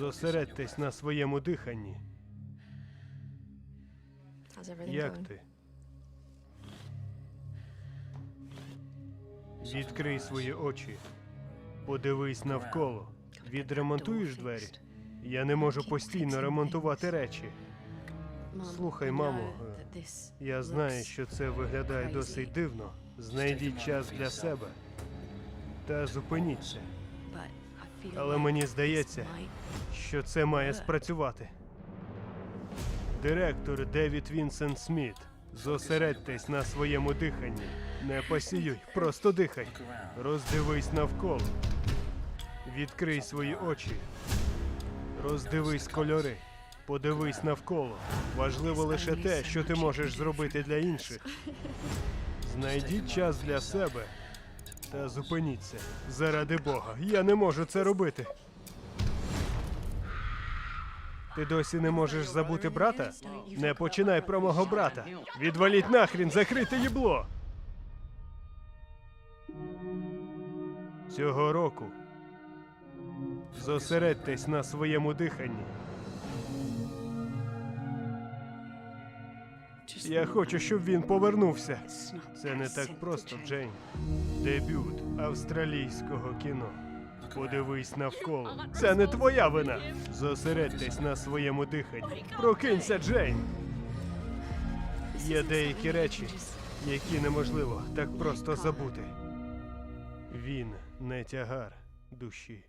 Зосередьтесь на своєму диханні. Як ти? Відкрий свої очі. Подивись навколо. Відремонтуєш двері? Я не можу постійно ремонтувати речі. Слухай, мамо, Я знаю, що це виглядає досить дивно. Знайдіть час для себе та зупиніться, Але мені здається, що це має спрацювати. Директор Девід Вінсент Сміт. Зосередьтесь на своєму диханні. Не посіюй, просто дихай. Роздивись навколо. Відкрий свої очі. Роздивись кольори. Подивись навколо. Важливо лише те, що ти можеш зробити для інших. Знайдіть час для себе та зупиніться. Заради Бога, я не можу це робити. Ти досі не можеш забути брата? Не починай про мого брата. Відваліть нахрін, закрите їбло. Цього року зосередьтесь на своєму диханні. Я хочу, щоб він повернувся. Це не так просто, Джейн. Дебют австралійського кіно. Подивись навколо. Це не твоя вина. Зосередьтесь на своєму диханні. Прокинься, Джейн. Є деякі речі, які неможливо так просто забути. Він не тягар душі.